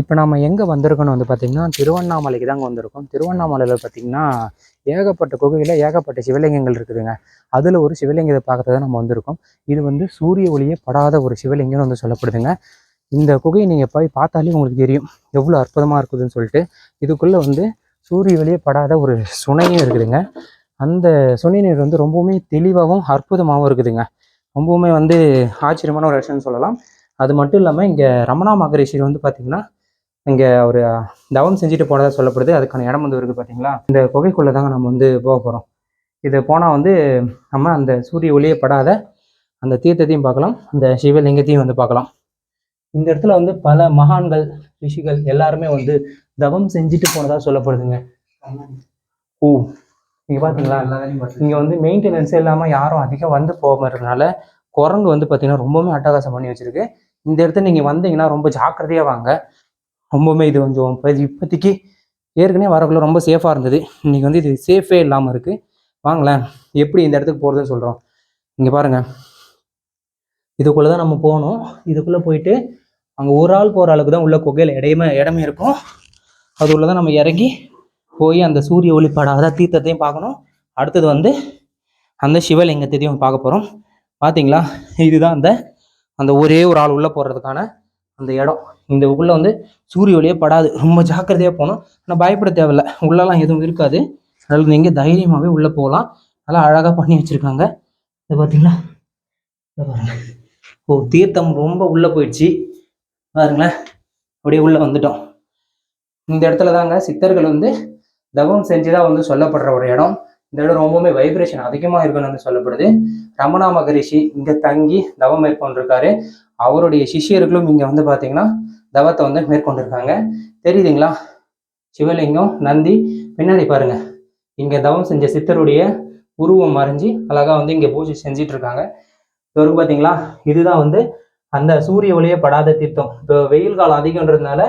இப்போ நம்ம எங்கே வந்திருக்கோம்னு வந்து பார்த்திங்கன்னா திருவண்ணாமலைக்கு தாங்க வந்திருக்கோம். திருவண்ணாமலையில் பார்த்திங்கன்னா ஏகப்பட்ட குகையில் ஏகப்பட்ட சிவலிங்கங்கள் இருக்குதுங்க. அதில் ஒரு சிவலிங்கத்தை பார்க்கறது தான் நம்ம வந்திருக்கோம். இது வந்து சூரிய ஒளியே படாத ஒரு சிவலிங்கம்னு வந்து சொல்லப்படுதுங்க. இந்த குகையை நீங்கள் போய் பார்த்தாலே உங்களுக்கு தெரியும். எவ்வளோ அற்புதமாக இருக்குதுன்னு சொல்லிட்டு. இதுக்குள்ளே வந்து சூரிய ஒளியே படாத ஒரு சுனையும் இருக்குதுங்க. அந்த சுனை நீர் வந்து ரொம்பவுமே தெளிவாகவும் அற்புதமாகவும் இருக்குதுங்க. ரொம்பவுமே வந்து ஆச்சரியமான ஒரு விஷயம்னு சொல்லலாம். அது மட்டும் இல்லாமல் இங்கே ரமணா மகரிஷி வந்து பார்த்திங்கன்னா இங்கே அவர் தவம் செஞ்சுட்டு போனதாக சொல்லப்படுது. அதுக்கான இடம் வந்து இருக்குது பார்த்தீங்களா இந்த குகைக்குள்ளே தாங்க நம்ம வந்து போக போகிறோம் இது போனால் வந்து நம்ம அந்த சூரிய ஒளியே படாத அந்த தீர்த்தத்தையும் பார்க்கலாம். அந்த சிவலிங்கத்தையும் வந்து பார்க்கலாம். இந்த இடத்துல வந்து பல மகான்கள் ரிஷிகள் எல்லாருமே வந்து தவம் செஞ்சுட்டு போனதாக சொல்லப்படுதுங்க. ஓ நீங்கள் பார்த்தீங்களா இங்கே வந்து மெயின்டெனன்ஸ் இல்லாமல் யாரும் அதிகம் வந்து போகிறதுனால குரங்கு வந்து பார்த்தீங்கன்னா ரொம்பவுமே அட்டகாசம் பண்ணி வச்சுருக்கு. இந்த இடத்துல நீங்கள் வந்தீங்கன்னா ரொம்ப ஜாக்கிரதையாக வாங்க. ரொம்பவுமே இது கொஞ்சம் இப்போதைக்கு ஏற்கனவே வரக்குள்ள ரொம்ப சேஃபாக இருந்தது. இன்றைக்கி வந்து இது சேஃபே இல்லாமல் இருக்குது வாங்களேன். எப்படி இந்த இடத்துக்கு போகிறதுன்னு சொல்கிறோம் இங்கே பாருங்கள் இதுக்குள்ளே தான் நம்ம போகணும். இதுக்குள்ளே போயிட்டு அங்கே ஒரு ஆள் போகிற அளவுக்கு தான் உள்ள குகையில் இடையுமே இடமே இருக்கும். அது உள்ளே தான் நம்ம இறங்கி போய் அந்த சூரிய ஒளிப்படாத தீர்த்தத்தையும் பார்க்கணும். அடுத்தது வந்து அந்த சிவலிங்கத்தையும் பார்க்க போகிறோம் பார்த்தீங்களா இதுதான் அந்த அந்த ஒரே ஒரு ஆள் உள்ளே போகிறதுக்கான அந்த இடம். இந்த உள்ள வந்து சூரிய ஒளியே படாது. ரொம்ப ஜாக்கிரதையாக போகணும். ஆனால் பயப்பட தேவையில்ல. உள்ளெல்லாம் எதுவும் இருக்காது. அதனால நீங்கள் தைரியமாகவே உள்ளே போகலாம். நல்லா அழகாக பண்ணி வச்சுருக்காங்க. இது பார்த்தீங்களா பாருங்க. ஓ தீர்த்தம் ரொம்ப உள்ளே போயிடுச்சு. பாருங்களேன். அப்படியே உள்ளே வந்துட்டோம். இந்த இடத்துல தாங்க சித்தர்கள் வந்து தவம் செஞ்சுதான் வந்து சொல்லப்படுற ஒரு இடம். இந்த இடம் ரொம்பவுமே வைப்ரேஷன் அதிகமாக இருக்கணும்னு சொல்லப்படுது. ரமணா மகரிஷி இங்கே தங்கி தவம் மேற்கொண்டிருக்காரு. அவருடைய சிஷ்யர்களும் இங்கே வந்து பார்த்தீங்கன்னா தவத்தை வந்து மேற்கொண்டிருக்காங்க. தெரியுதுங்களா? சிவலிங்கம் நந்தி பின்னாடி பாருங்க. இங்கே தவம் செஞ்ச சித்தருடைய உருவம் மறைஞ்சு அழகா வந்து இங்கே பூஜை செஞ்சிட்டு இருக்காங்க இவருக்கு பார்த்தீங்களா இதுதான் வந்து அந்த சூரிய ஒளியே படாத தீர்த்தம். இப்போ வெயில் காலம் அதிகம்ன்றதுனால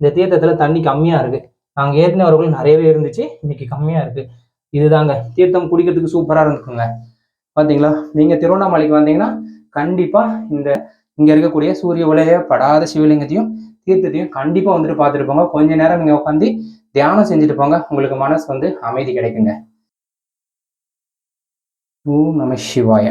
இந்த தீர்த்தத்தில் தண்ணி கம்மியாக இருக்கு. நாங்கள் ஏற்கனவே அவர்களும் நிறையவே இருந்துச்சு. இன்னைக்கு கம்மியாக இருக்கு. இதுதாங்க. தீர்த்தம் குடிக்கிறதுக்கு சூப்பராக இருந்துக்குங்க பார்த்தீங்களா நீங்கள் திருவண்ணாமலைக்கு வந்தீங்கன்னா கண்டிப்பாக இந்த இங்கே இருக்கக்கூடிய சூரிய உலைய படாத சிவலிங்கத்தையும் தீர்த்தத்தையும் கண்டிப்பாக வந்துட்டு பார்த்துட்டு போங்க கொஞ்ச நேரம் நீங்கள் உட்காந்து தியானம் செஞ்சுட்டு போங்க. உங்களுக்கு மனசு வந்து அமைதி கிடைக்குங்க. ஓம் நம சிவாய.